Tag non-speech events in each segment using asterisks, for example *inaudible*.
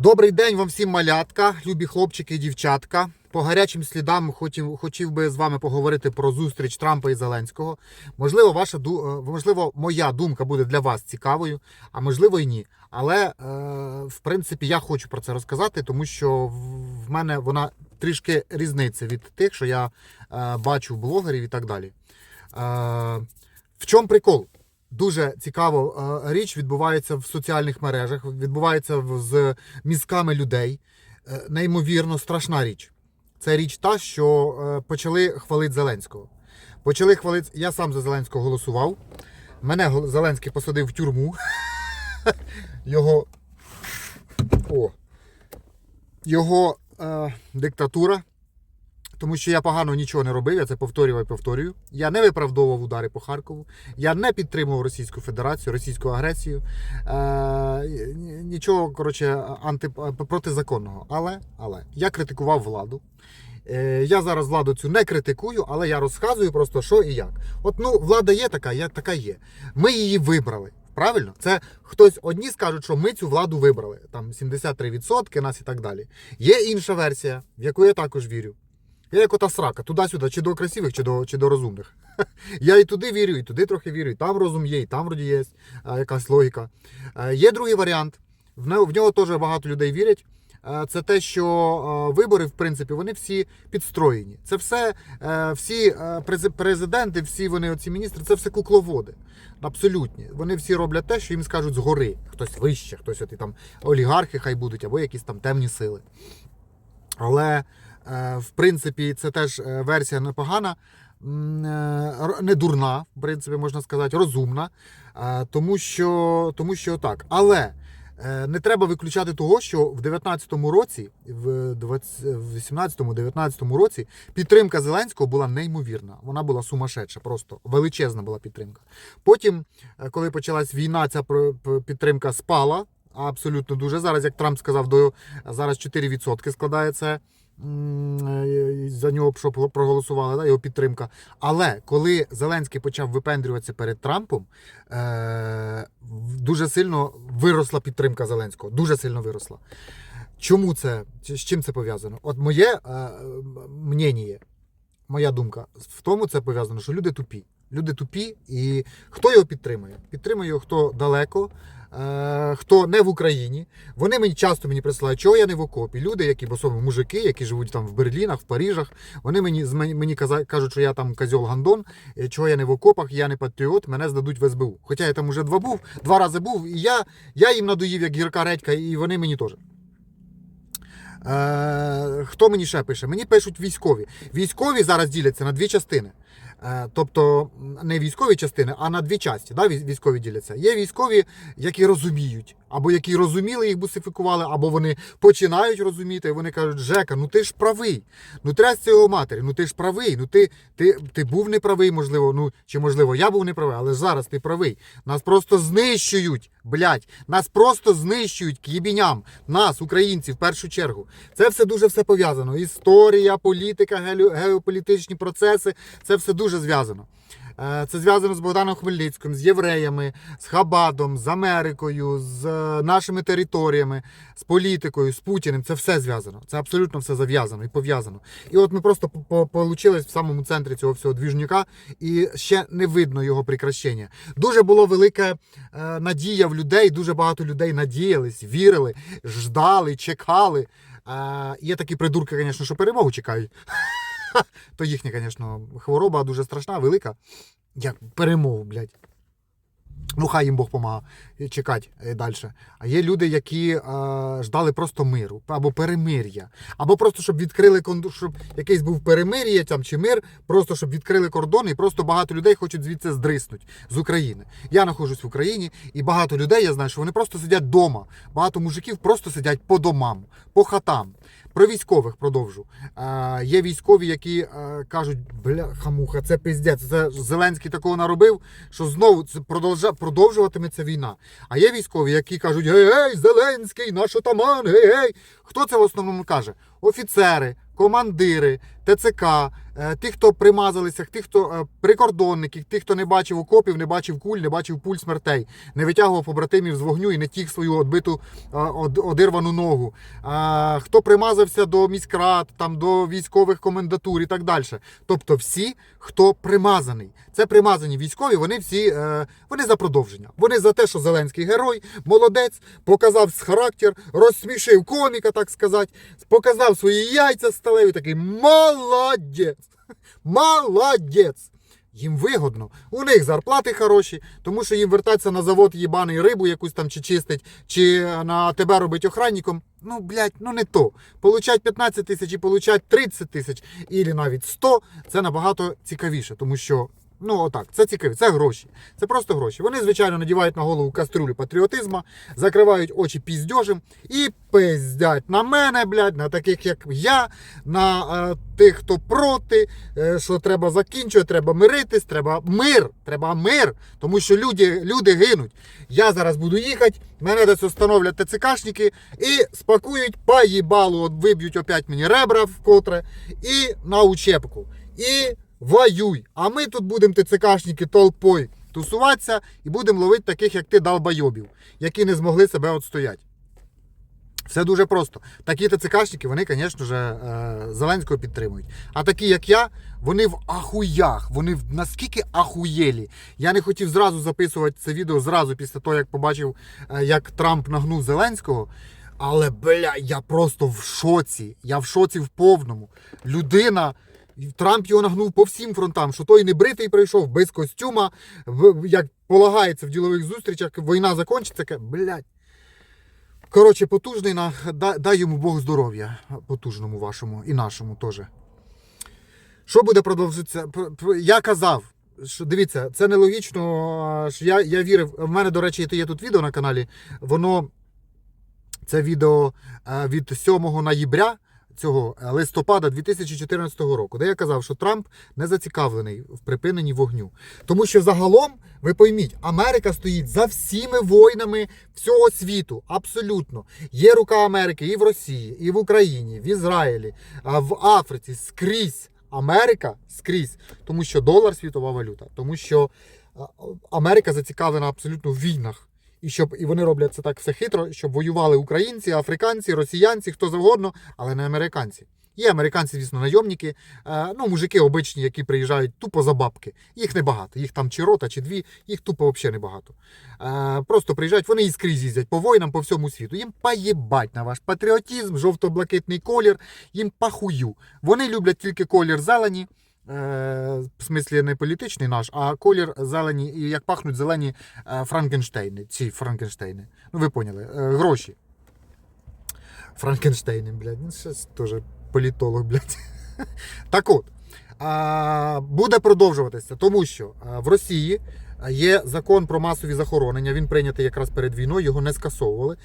Добрий день вам всім малятка, любі хлопчики і дівчатка. По гарячим слідам хотів, хотів би з вами поговорити про зустріч Трампа і Зеленського. Можливо, ваша е, можливо, моя думка буде для вас цікавою, а можливо і ні. Але е, в принципі я хочу про це розказати, тому що в- мене вона трішки різниця від тих, що я е, бачу в блогерів і так далі. В чому прикол? Дуже цікава е, річ відбувається в соціальних мережах, відбувається з мізками людей. Е, Неймовірно страшна річ. Це річ та, що е, почали хвалити Зеленського. Почали хвалити. Я сам за Зеленського голосував. Мене Зеленський посадив в тюрму. *laughs* Його. О. Його е, диктатура. Тому що я погано нічого не робив, я це повторював і повторюю. Я не виправдовував удари по Харкову, я не підтримував Російську Федерацію, російську агресію. Е, нічого коротше, анти. Але, але я критикував владу. Е, я зараз владу цю не критикую, але я розказую просто що і як. От ну, влада є така, як така є. Ми її вибрали. Правильно? Це хтось одні скажуть, що ми цю владу вибрали. Там 73% нас і так далі. Є інша версія, в яку я також вірю. Я як ота срака, туди-сюди, чи до красивих, чи до, чи до розумних. *laughs* Я і туди вірю, і туди трохи вірю, і там розум є, і там вроді є якась логіка. Е, Є другий варіант. В нього, в нього теж багато людей вірять. Е, Це те, що е, вибори, в принципі, вони всі підстроєні. Це все, е, всі е, президенти, всі вони, оці міністри, це все кукловоди. Абсолютні. Вони всі роблять те, що їм скажуть згори. Хтось вище, хтось от і там олігархи хай будуть, або якісь там темні сили. Але, е, в принципі, це теж е, версія непогана, е, не дурна, в принципі, можна сказати, розумна. е, Тому що, тому що так. Але е, не треба виключати того, що в 19-му році, в 18-19 році підтримка Зеленського була неймовірна. Вона була сумасшедша, просто величезна була підтримка. Потім, е, коли почалась війна, ця підтримка спала. Абсолютно дуже. Зараз, як Трамп сказав, до зараз 4% складає це. Е, За нього що проголосували, да, його підтримка. Але коли Зеленський почав випендрюватися перед Трампом, е- дуже сильно виросла підтримка Зеленського. Дуже сильно виросла. Чому це? З чим це пов'язано? От моє е- мнення, моя думка в тому це пов'язано, що люди тупі. Люди тупі, і хто його підтримує? Підтримує його хто далеко, е, хто не в Україні. Вони мені часто мені присилають, чого я не в окопі. Люди, які особливо мужики, які живуть там в Берлінах, в Парижах. Вони мені мені кажуть, що я там козьол Гандон, е, чого я не в окопах, я не патріот, мене здадуть в СБУ. Хоча я там уже два був, два рази був, і я, я їм надоїв як гірка редька, і вони мені теж. Е, хто мені ще пише? Мені пишуть військові. Військові зараз діляться на дві частини. Е, тобто не військові частини, а на дві часті Да, військові діляться. Є військові, які розуміють, або які розуміли, їх бусифікували, або вони починають розуміти. І вони кажуть, Жека, ну ти ж правий. Ну трясся його матері, ну ти ж правий. Ну ти, ти, ти був неправий, можливо, ну чи можливо я був неправий, але зараз ти правий. Нас просто знищують, блядь, нас просто знищують к єбіням. Нас, українців, в першу чергу. Це все дуже все пов'язано. Історія, політика, гео- геополітичні процеси це все дуже зв'язано. Е, Це зв'язано з Богданом Хмельницьким, з євреями, з Хабадом, з Америкою, з е, нашими територіями, з політикою, з Путіним. Це все зв'язано. Це абсолютно все зав'язано і пов'язано. І от ми просто по- по- получились в самому центрі цього всього двіжнюка, і ще не видно його прикращення. Дуже було велика е, надія в людей, дуже багато людей надіялись, вірили, ждали, чекали. Є такі придурки, звісно, що перемогу чекають. *laughs* *laughs* То їхня, звісно, хвороба дуже страшна, велика. Як перемогу, блядь. Ну, хай їм Бог помага чекати далі. А є люди, які е, ждали просто миру або перемир'я, або просто щоб відкрили щоб якийсь був перемир'я там чи мир, просто щоб відкрили кордони, і просто багато людей хочуть звідси здриснути з України. Я знаходжусь в Україні, і багато людей я знаю, що вони просто сидять вдома. Багато мужиків просто сидять по домам, по хатам. Про військових продовжу. Е, є військові, які е, кажуть, бля, хамуха, це піздець, Це Зеленський такого наробив, що знову це продовжа, продовжуватиметься війна. А є військові, які кажуть: гей, гей, Зеленський, наш отаман, гей, гей. Хто це в основному каже? Офіцери, командири, ТЦК, тих, хто примазалися, тих, хто е, прикордонники, тих, хто не бачив окопів, не бачив куль, не бачив пуль смертей, не витягував побратимів з вогню і не тіг свою одбиту е, одирвану ногу. Е, Хто примазався до міськрад, там до військових комендатур і так далі. Тобто всі, хто примазаний. Це примазані військові, вони всі е, вони за продовження. Вони за те, що Зеленський герой, молодець, показав характер, розсмішив коміка, так сказати, показав свої яйця сталеві, такий молодець. *laughs* Молодець. Їм вигодно. У них зарплати хороші, тому що їм вертатися на завод їбаний рибу якусь там чи чистить, чи на тебе робить охранником. Ну, блядь, ну не то. Получать 15 тисяч і получать 30 тисяч, і навіть 100, це набагато цікавіше, тому що. Ну, отак, це цікаві, це гроші. Це просто гроші. Вони, звичайно, надівають на голову кастрюлю патріотизму, закривають очі піздьожем і пиздять на мене, блядь, на таких, як я, на е, тих, хто проти, е, що треба закінчувати, треба миритись, треба мир, треба мир, тому що люди, люди гинуть. Я зараз буду їхати, мене десь встановлять ТЦКшники і спакують по їбалу, от виб'ють опять мені ребра вкотре і на учебку. І воюй. А ми тут будемо ТЦКшники толпою тусуватися і будемо ловити таких, як ти, долбойобів, які не змогли себе отстояти. Все дуже просто. Такі ТЦКшники, вони, звісно ж, е, Зеленського підтримують. А такі, як я, вони в ахуях. Вони в наскільки ахуєлі. Я не хотів зразу записувати це відео зразу після того, як побачив, е, як Трамп нагнув Зеленського. Але, бля, я просто в шоці. Я в шоці в повному. Людина. Трамп його нагнув по всім фронтам, що той не бритий прийшов без костюма, як полагається в ділових зустрічах, війна закінчиться, блядь. Коротше, потужний на дай, дай йому Бог здоров'я, потужному вашому і нашому теж. Що буде продовжитися? Я казав, що дивіться, це нелогічно. Що я, я вірив. В мене, до речі, є тут відео на каналі. Воно це відео е, від 7 ноября цього е, листопада 2014 року, де я казав, що Трамп не зацікавлений в припиненні вогню. Тому що загалом, ви пойміть, Америка стоїть за всіми війнами всього світу. Абсолютно. Є рука Америки і в Росії, і в Україні, в Ізраїлі, в Африці скрізь. Америка скрізь, тому що долар світова валюта, тому що Америка зацікавлена абсолютно в війнах. І щоб і вони роблять це так все хитро, щоб воювали українці, африканці, росіянці, хто завгодно, але не американці. Є американці, звісно, найомники, е, ну, мужики обичні, які приїжджають тупо за бабки. Їх небагато. Їх там чи рота, чи дві, їх тупо взагалі небагато. Е, просто приїжджають, вони і скрізь їздять по воїнам по всьому світу. Їм поїбать на ваш патріотизм, жовто-блакитний колір, їм пахую. Вони люблять тільки колір зелені. Е, В смислі не політичний наш, а колір зелені, і як пахнуть зелені е, Франкенштейни. Ці Франкенштейни. Ну, ви поняли, е, гроші. Франкенштейни, блядь. Ну, щось теж політолог, блядь. *laughs* Так от, буде продовжуватися, тому що в Росії є закон про масові захоронення. Він прийнятий якраз перед війною, його не скасовували.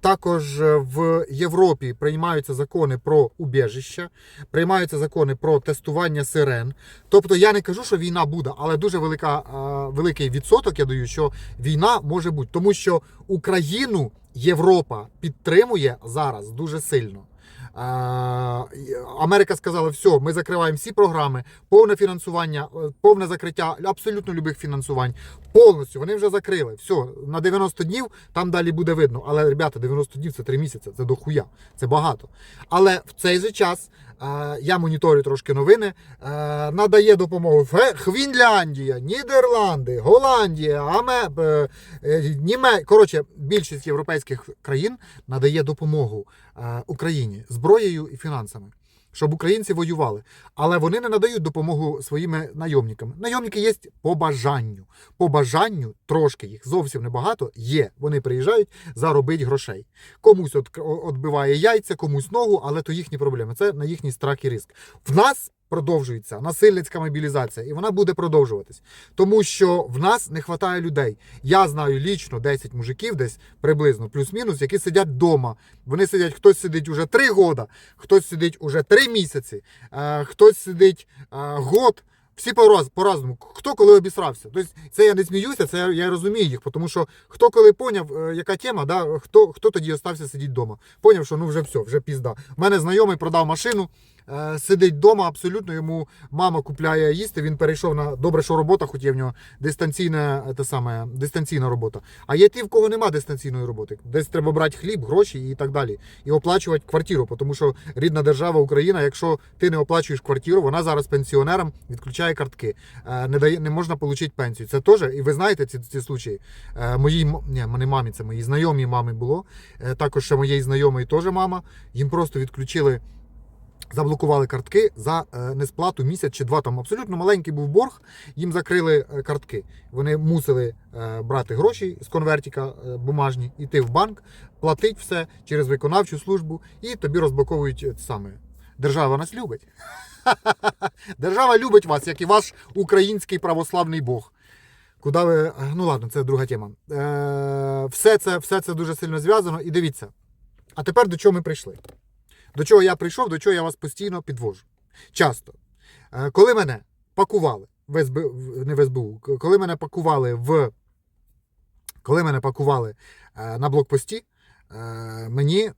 Також е, в Європі приймаються закони про убіжища, приймаються закони про тестування сирен. Тобто я не кажу, що війна буде, але дуже велика, великий відсоток я даю, що війна може бути, тому що Україну Європа підтримує зараз дуже сильно. Америка сказала, все, ми закриваємо всі програми, повне фінансування, е, повне закриття абсолютно любих фінансувань. Повністю вони вже закрили. Все, на 90 днів там далі буде видно. Але, ребята, 90 днів це 3 місяці, це дохуя, це багато. Але в цей же час е, я моніторю трошки новини. Е, надає допомогу Фінляндія, Нідерланди, Голландія, Аме, Німе... Коротше, більшість європейських країн надає допомогу Україні зброєю і фінансами. Щоб українці воювали, але вони не надають допомогу своїми найомникам. Найомники є по бажанню. По бажанню трошки їх зовсім небагато є. Вони приїжджають заробити грошей. Комусь от, отбиває яйця, комусь ногу, але то їхні проблеми. Це на їхній страх і риск. В нас продовжується насильницька мобілізація, і вона буде продовжуватись. Тому що в нас не вистачає людей. Я знаю лічно 10 мужиків, десь приблизно плюс-мінус, які сидять вдома. Вони сидять, хтось сидить уже 3 роки, хтось сидить уже 3 місяці, е, хтось сидить е, год. Всі по-раз- по-разному, хто коли обісрався. Тобто це я не сміюся, це я, я розумію їх, тому що хто коли поняв, е, яка тема, да, хто, хто тоді остався сидіти вдома. Поняв, що ну вже все, вже пізда. У мене знайомий продав машину, сидить вдома, абсолютно йому мама купляє їсти. Він перейшов на добре, що робота, хоч є в нього дистанційна, е, те саме, дистанційна робота. А є ті, в кого нема дистанційної роботи. Десь треба брати хліб, гроші і так далі. І оплачувати квартиру, тому що рідна держава Україна, якщо ти не оплачуєш квартиру, вона зараз пенсіонерам відключає картки. Е, Не дає, не можна отримати пенсію. Це теж, і ви знаєте ці, ці случаї. Е, Моїй ні, мене мамі, це моїй знайомій мамі було. Е, Також ще моєї знайомої теж мама. Їм просто відключили. Заблокували картки за е, несплату місяць чи два. Там абсолютно маленький був борг. Їм закрили е, картки. Вони мусили е, брати гроші з конвертика е, бумажні, йти в банк, платити все через виконавчу службу, і тобі розблоковують саме. Держава нас любить. *laughs* Держава любить вас, як і ваш український православний Бог. Куди ви. Ну ладно, це друга тема. Все, це, все це дуже сильно зв'язано. І дивіться. А тепер до чого ми прийшли? До чого я прийшов, до чого я вас постійно підвожу. Часто. Е, Коли мене пакували в СБ, в- не в СБУ, коли мене пакували в. Коли мене пакували е, на блокпості, е, мені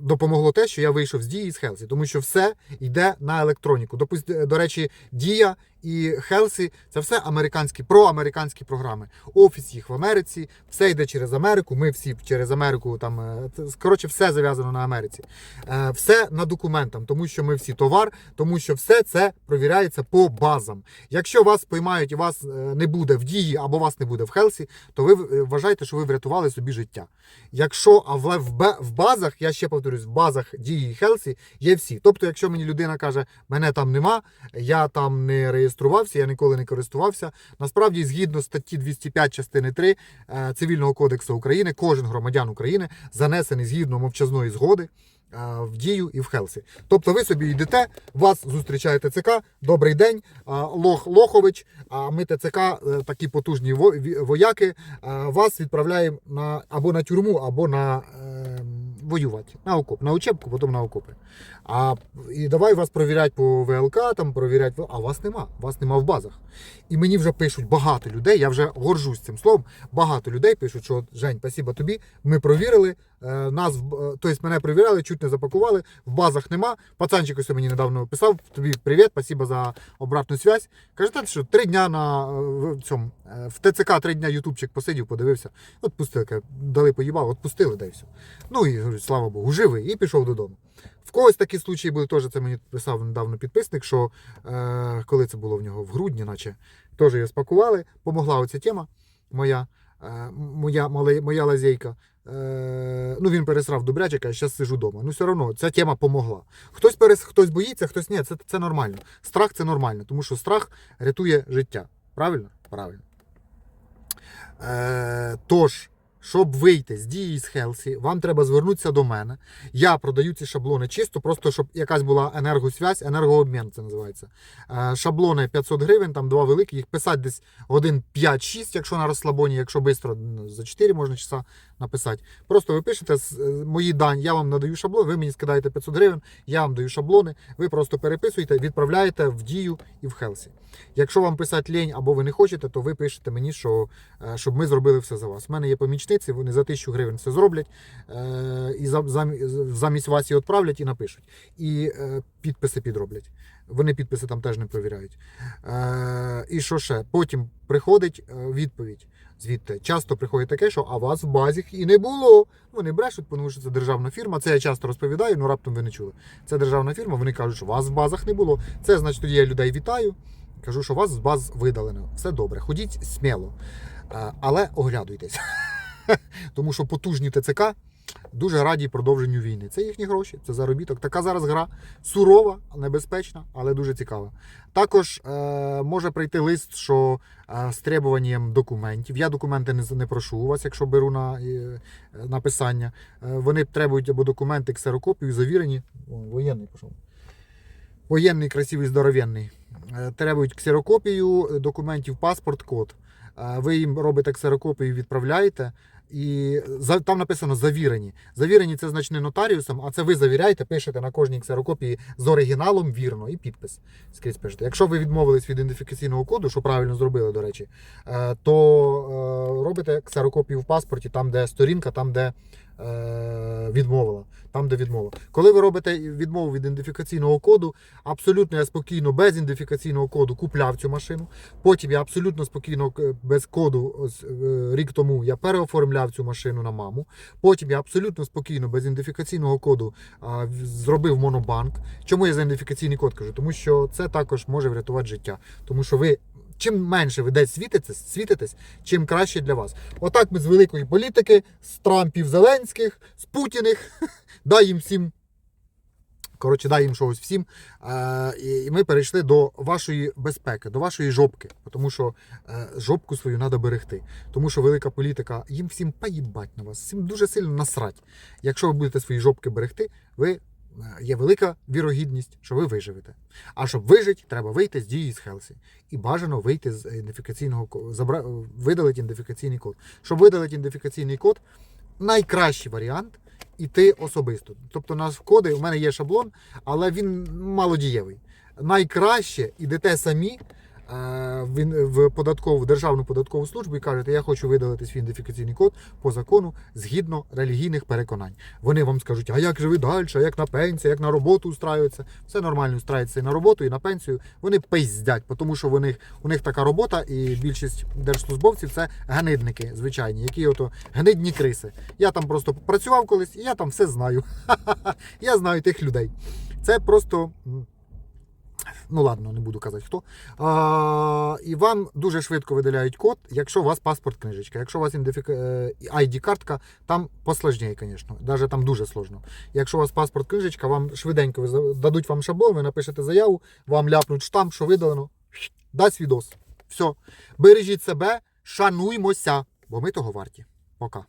допомогло те, що я вийшов з дії з Хелсі, тому що все йде на електроніку. Допуст- До речі, Дія і Хелсі це все американські проамериканські програми. Офіс їх в Америці, все йде через Америку. Ми всі через Америку там е, коротше, все зав'язано на Америці. Е, Все на документам, тому що ми всі товар, тому що все це провіряється по базам. Якщо вас поймають і вас е, не буде в дії або вас не буде в Хелсі, то ви вважаєте, що ви врятували собі життя. Якщо а в, базах, я ще повторюсь, в базах дії Хелсі є всі. Тобто, якщо мені людина каже, мене там нема, я там не реєструвався, я ніколи не користувався. Насправді, згідно статті 205 частини 3 е, Цивільного кодексу України, кожен громадян України занесений згідно мовчазної згоди. е, В дію і в Хелсі. Тобто ви собі йдете, вас зустрічає ТЦК, добрий день, е, Лох Лохович, а ми ТЦК, такі потужні во- вояки, вас відправляємо на, або на тюрму, або на воювати, на окоп, на учебку, потім на окопи. А і давай вас провіряти по ВЛК, там провіряти, а вас нема, вас нема в базах. І мені вже пишуть багато людей, я вже горжусь цим словом. Багато людей пишуть, що Жень, спасибо тобі. Ми провірили. Е, Нас е, тобто мене провіряли, чуть не запакували. В базах нема. Пацанчик ось мені недавно писав. Тобі привіт, спасибо за обратну связь. Каже, та що три дня на е, цьому в ТЦК три дня ютубчик посидів, подивився. От пустили, каже, дали поїбав, от пустили, да все. Ну і слава Богу, живий, і пішов додому. В когось такі случаї були, теж це мені писав недавно підписник, що е, коли це було в нього в грудні, наче теж її спакували. Помогла оця тема моя, е, моя, моя лазейка. Е, ну, він пересрав добрячика, а зараз сижу вдома. Ну, все одно, ця тема помогла. Хтось перес, хтось боїться, хтось ні, це, це нормально. Страх це нормально, тому що страх рятує життя. Правильно? Правильно. Е, тож, щоб вийти з дії з Хелсі, вам треба звернутися до мене. Я продаю ці шаблони чисто, просто щоб якась була енергосвязь, енергообмін це називається. Е, шаблони 500 гривень, там два великі, їх писати десь годин 5-6, якщо на розслабоні, якщо швидко, за 4 можна часа написати. Просто ви пишете е, мої дані, я вам надаю шаблон, ви мені скидаєте 500 гривень, я вам даю шаблони, ви просто переписуєте, відправляєте в дію і в Хелсі. Якщо вам писати лінь або ви не хочете, то ви пишете мені, що, е, щоб ми зробили все за вас. У мене є помічниці, вони за 1000 гривень все зроблять, е, і замість вас її відправлять і напишуть. І е, підписи підроблять. Вони підписи там теж не перевіряють. Е, і що ще? Потім приходить відповідь. Звідти часто приходить таке, що а вас в базі і не було. Вони брешуть, тому що це державна фірма. Це я часто розповідаю, ну раптом ви не чули. Це державна фірма. Вони кажуть, що вас в базах не було. Це значить, тоді я людей вітаю. Кажу, що вас з баз видалено. Все добре, ходіть сміло. Але оглядуйтесь. *laughs* *laughs* Тому що потужні ТЦК дуже раді продовженню війни. Це їхні гроші, це заробіток. Така зараз гра сурова, небезпечна, але дуже цікава. Також е, може прийти лист, що е, з требуванням документів. Я документи не, не прошу у вас, якщо беру на е, написання. Е, вони требують або документи, ксерокопію, завірені. О, воєнний пішов. Воєнний, красивий, здоровенний. Е, Требують ксерокопію е, документів, паспорт, код. Е, Ви їм робите ксерокопію, відправляєте. І за- там написано завірені. Завірені це значить не нотаріусом, а це ви завіряєте, пишете на кожній ксерокопії з оригіналом вірно і підпис. Скрізь пишете. Якщо ви відмовились від ідентифікаційного коду, що правильно зробили, до речі, е, то е, робите ксерокопію в паспорті, там, де сторінка, там, де відмовила. там, де відмова. Коли ви робите відмову від ідентифікаційного коду, абсолютно я спокійно, без ідентифікаційного коду купляв цю машину. Потім я абсолютно спокійно е, без коду е, рік тому я переоформляв цю машину на маму. Потім я абсолютно спокійно, без ідентифікаційного коду зробив монобанк. Чому я за ідентифікаційний код кажу? Тому що це також може врятувати життя. Тому що ви. Чим менше ви десь світитесь, світитесь, чим краще для вас. Отак ми з великої політики, з Трампів Зеленських, з Путіних, *laughs* дай їм всім. Коротше, дай їм щось всім. Е, і- ми перейшли до вашої безпеки, до вашої жопки. Тому що е, жопку свою треба берегти. Тому що велика політика, їм всім поїбать на вас, всім дуже сильно насрать. Якщо ви будете свої жопки берегти, ви є велика вірогідність, що ви виживете. А щоб вижити, треба вийти з дії з Хелсі. І бажано вийти з ідентифікаційного забра... видалити ідентифікаційний код. Щоб видалити ідентифікаційний код, найкращий варіант іти особисто. Тобто, у нас в коди, у мене є шаблон, але він малодієвий. Найкраще ідете самі. Е, В, податкову в державну податкову службу і кажете, я хочу видалити свій ідентифікаційний код по закону згідно релігійних переконань. Вони вам скажуть, а як же ви далі, а як на пенсію, як на роботу устраюється. Все нормально устраюється і на роботу, і на пенсію. Вони пиздять, тому що них, у них така робота, і більшість держслужбовців це гнидники звичайні, які ото гнидні криси. Я там просто працював колись, і я там все знаю. *laughs* Я знаю тих людей. Це просто. Ну ладно, не буду казати хто. А, і вам дуже швидко видаляють код, якщо у вас паспорт книжечка. Якщо у вас ідентифіка... е, ID-картка, там посложніше, звісно. Навіть там дуже сложно. Якщо у вас паспорт книжечка, вам швиденько дадуть вам шаблон, ви напишете заяву, вам ляпнуть штамп, що видалено. Дасть відос. Все. Бережіть себе, шануймося, бо ми того варті. Пока.